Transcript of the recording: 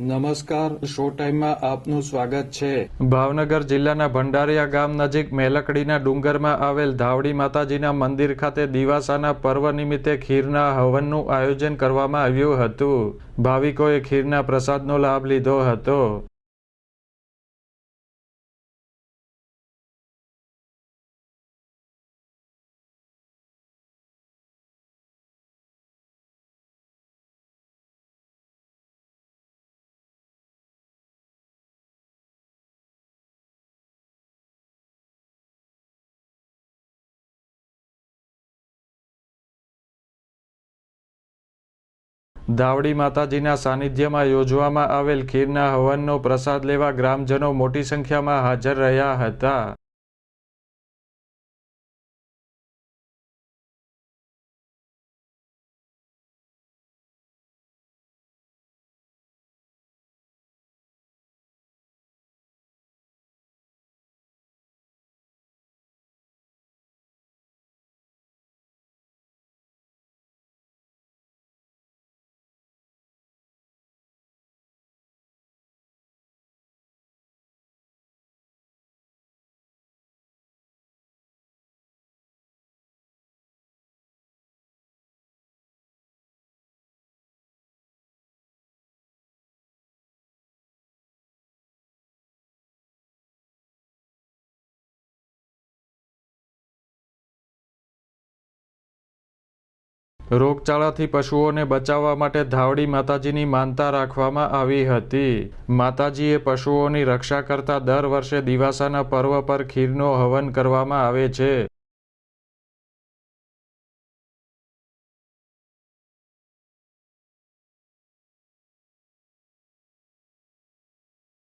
નમસ્કાર શો ટાઈમમાં આપનું સ્વાગત છે. ભાવનગર જિલ્લાના ભંડારિયા ગામ નજીક મેલકડીના ડુંગરમાં આવેલ ધાવડી માતાજીના મંદિર ખાતે દિવાસાના પર્વ નિમિત્તે ખીરના હવનનું આયોજન કરવામાં આવ્યું હતું. ભાવિકોએ ખીરના પ્રસાદનો લાભ લીધો હતો. ધાવડી માતાજીના સાનિધ્યમાં યોજવામાં આવેલ ખીરના હવનનો પ્રસાદ લેવા ગ્રામજનો મોટી સંખ્યામાં હાજર રહ્યા હતા. રોગચાળાથી પશુઓને બચાવવા માટે ધાવડી માતાજીની માનતા રાખવામાં આવી હતી. માતાજીએ પશુઓની રક્ષા કરતા દર વર્ષે દિવાસાના પર્વ પર ખીરનો હવન કરવામાં આવે છે.